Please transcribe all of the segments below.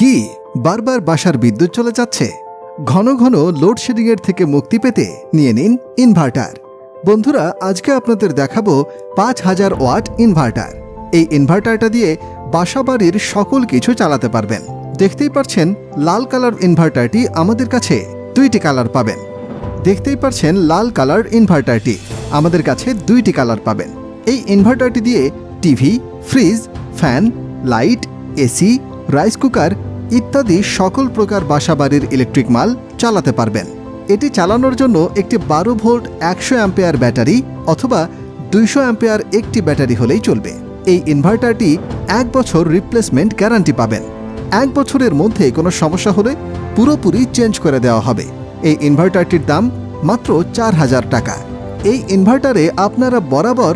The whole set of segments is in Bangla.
কি? বারবার বাসার বিদ্যুৎ চলে যাচ্ছে। ঘন ঘন লোডশেডিংয়ের থেকে মুক্তি পেতে নিয়ে নিন ইনভার্টার। বন্ধুরা, আজকে আপনাদের দেখাবো পাঁচ হাজার ওয়াট ইনভার্টার। এই ইনভার্টারটা দিয়ে বাসাবাড়ির সকল কিছু চালাতে পারবেন। দেখতেই পাচ্ছেন লাল কালার ইনভার্টারটি আমাদের কাছে দুইটি কালার পাবেন। দেখতেই পাচ্ছেন লাল কালার ইনভার্টারটি আমাদের কাছে দুইটি কালার পাবেন। এই ইনভার্টারটি দিয়ে TV, fridge, fan, light, AC, rice cooker ইত্যাদি সকল প্রকার বাসাবাড়ির ইলেকট্রিক মাল চালাতে পারবেন। এটি চালানোর জন্য একটি বারো ভোল্ট একশো অ্যাম্পেয়ার ব্যাটারি অথবা দুইশো অ্যাম্পেয়ার একটি ব্যাটারি হলেই চলবে। এই ইনভার্টারটি এক বছর রিপ্লেসমেন্ট গ্যারান্টি পাবেন। এক বছরের মধ্যে কোনো সমস্যা হলে পুরোপুরি চেঞ্জ করে দেওয়া হবে। এই ইনভার্টারটির দাম মাত্র চার হাজার টাকা। এই ইনভার্টারে আপনারা বরাবর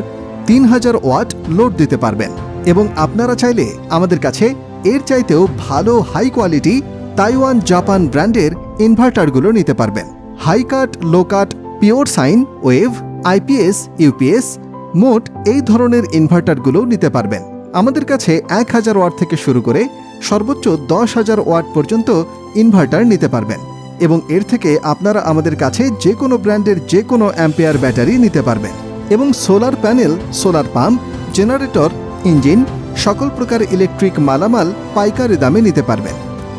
তিন হাজার ওয়াট লোড দিতে পারবেন এবং আপনারা চাইলে আমাদের কাছে এর চাইতেও ভালো হাই কোয়ালিটি তাইওয়ান জাপান ব্র্যান্ডের ইনভার্টারগুলো নিতে পারবেন। High cut low cut pure sine wave IPS UPS মোট এই ধরনের ইনভার্টারগুলো নিতে পারবেন। আমাদের কাছে এক হাজার ওয়াট থেকে শুরু করে সর্বোচ্চ দশ হাজার ওয়াট পর্যন্ত ইনভার্টার নিতে পারবেন এবং এর থেকে আপনারা আমাদের কাছে যে কোনো ব্র্যান্ডের যে কোনো অ্যাম্পেয়ার ব্যাটারি নিতে পারবেন এবং solar panel solar pump generator engine সকল প্রকার ইলেকট্রিক মালামাল পাইকারি দামে নিতে পারবেন।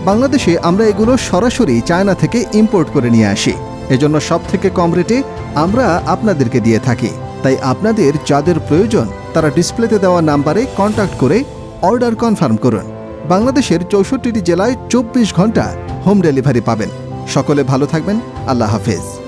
বাংলাদেশে আমরা এগুলো সরাসরি চায়না থেকে ইম্পোর্ট করে নিয়ে আসি। এজন্য সব থেকে কম রেটে আমরা আপনাদেরকে দিয়ে থাকি। তাই আপনাদের যাদের প্রয়োজন, তারা ডিসপ্লেতে দেওয়া নাম্বারে কন্ট্যাক্ট করে অর্ডার কনফার্ম করুন। বাংলাদেশের চৌষট্টিটি জেলায় চব্বিশ ঘণ্টা হোম ডেলিভারি পাবেন। সকলে ভালো থাকবেন। আল্লাহ হাফেজ।